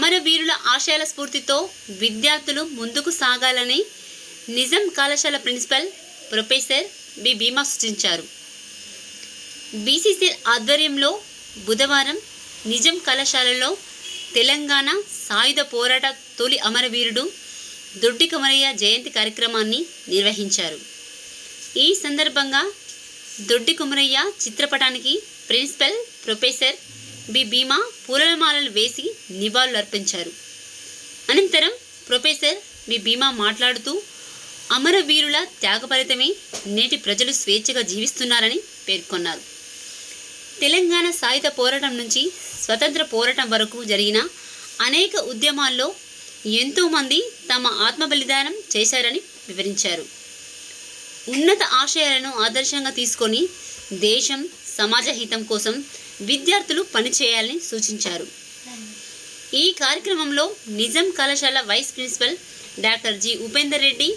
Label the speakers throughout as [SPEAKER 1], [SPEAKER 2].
[SPEAKER 1] అమరవీరుల ఆశయాల స్ఫూర్తితో విద్యార్థులు ముందుకు సాగాలని నిజం కళాశాల ప్రిన్సిపల్ ప్రొఫెసర్ బి భీమా సూచించారు. బీసీసీఎల్ ఆధ్వర్యంలో బుధవారం నిజం కళాశాలలో తెలంగాణ సాయుధ పోరాట తొలి అమరవీరుడు దొడ్డి కమరయ్య జయంతి కార్యక్రమాన్ని నిర్వహించారు. ఈ సందర్భంగా దొడ్డి కుమరయ్య చిత్రపటానికి ప్రిన్సిపల్ ప్రొఫెసర్ బి భీమా పూలమాలలు వేసి నివాళులు అర్పించారు. అనంతరం ప్రొఫెసర్ బి భీమా మాట్లాడుతూ అమరవీరుల త్యాగఫలితమే నేటి ప్రజలు స్వేచ్ఛగా జీవిస్తున్నారని పేర్కొన్నారు. తెలంగాణ సాయుధ పోరాటం నుంచి స్వతంత్ర పోరాటం వరకు జరిగిన అనేక ఉద్యమాల్లో ఎంతోమంది తమ ఆత్మ బలిదానం చేశారని వివరించారు. ఉన్నత ఆశయాలను ఆదర్శంగా తీసుకొని దేశం సమాజ హితం కోసం విద్యార్థులు పనిచేయాలని సూచించారు. ఈ కార్యక్రమంలో నిజాం కళాశాల vice principal doctor G Upender Reddy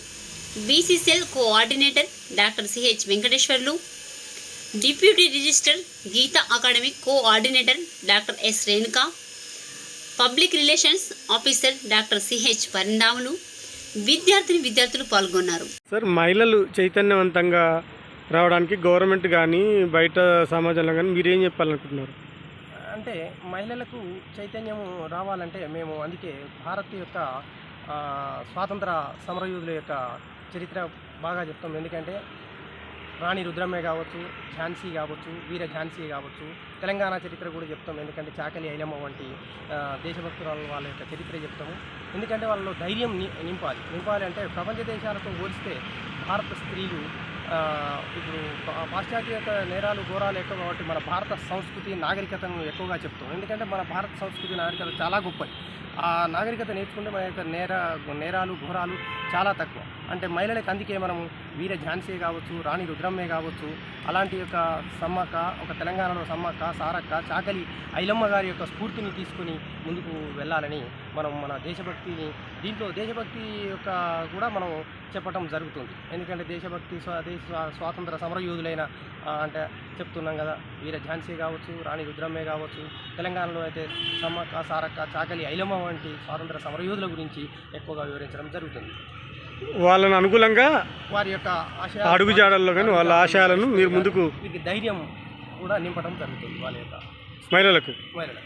[SPEAKER 1] BCCL coordinator doctor CH Venkateswarlu deputy register Geetha academy coordinator doctor S Renuka public relations officer doctor CH Parinamulu విద్యార్థిని విద్యార్థులు పాల్గొన్నారు.
[SPEAKER 2] సార్ మహిళలు చైతన్యవంతంగా రావడానికి గవర్నమెంట్ కానీ బయట సమాజంలో కానీ మీరేం చెప్పాలనుకుంటున్నారు?
[SPEAKER 3] అంటే మహిళలకు చైతన్యం రావాలంటే మేము అందుకే భారత్ యొక్క స్వాతంత్ర సమరయోధుల యొక్క చరిత్ర బాగా చెప్తాం. ఎందుకంటే రాణి రుద్రమ్మే కావచ్చు ఝాన్సీ కావచ్చు వీర ఝాన్సీ కావచ్చు తెలంగాణ చరిత్ర కూడా చెప్తాం. ఎందుకంటే చాకలి ఐలమ్మ వంటి దేశభక్తురాలు వాళ్ళ యొక్క చరిత్ర చెప్తాము. ఎందుకంటే వాళ్ళలో ధైర్యం ని- నింపాలి. నింపాలి అంటే ప్రపంచ దేశాలతో పోలిస్తే భారత స్త్రీలు ఇప్పుడు పా- పాశ్చాత్య నేరాలు ఘోరాలు ఎక్కువ కాబట్టి మన భారత సంస్కృతి నాగరికతను ఎక్కువగా చెప్తాం. ఎందుకంటే మన భారత సంస్కృతి నాగరికత చాలా గొప్పది. ఆ నాగరికత నేర్చుకుంటే మన యొక్క నేర నేరాలు ఘోరాలు చాలా తక్కువ. అంటే మహిళలకు అందుకే మనము వీర ఝాన్సీ కావచ్చు రాణి రుద్రమ్మే కావచ్చు అలాంటి యొక్క సమ్మక్క ఒక తెలంగాణలో సమ్మక్క సారక్క చాకలి ఐలమ్మ గారి యొక్క స్ఫూర్తిని తీసుకుని ముందుకు వెళ్ళాలని మనం మన దేశభక్తిని దీంట్లో దేశభక్తి యొక్క కూడా మనం చెప్పటం జరుగుతుంది. ఎందుకంటే దేశభక్తి స్వా దేశ స్వాతంత్ర సమరయోధులైన అంటే చెప్తున్నాం కదా వీర ఝాన్సీ కావచ్చు రాణి రుద్రమ్మే కావచ్చు తెలంగాణలో అయితే సమ్మక్క సారక్క చాకలి ఐలమ్మ వంటి స్వాతంత్ర సమరయోధుల గురించి ఎక్కువగా వివరించడం జరుగుతుంది.
[SPEAKER 2] వాళ్ళని అనుకూలంగా
[SPEAKER 3] వారి యొక్క
[SPEAKER 2] అడుగుజాడల్లో కానీ వాళ్ళ ఆశయాలను మీరు ముందుకు
[SPEAKER 3] ధైర్యం కూడా నింపడం జరుగుతుంది వాళ్ళ యొక్క
[SPEAKER 2] మహిళలకు.
[SPEAKER 3] మహిళలకు.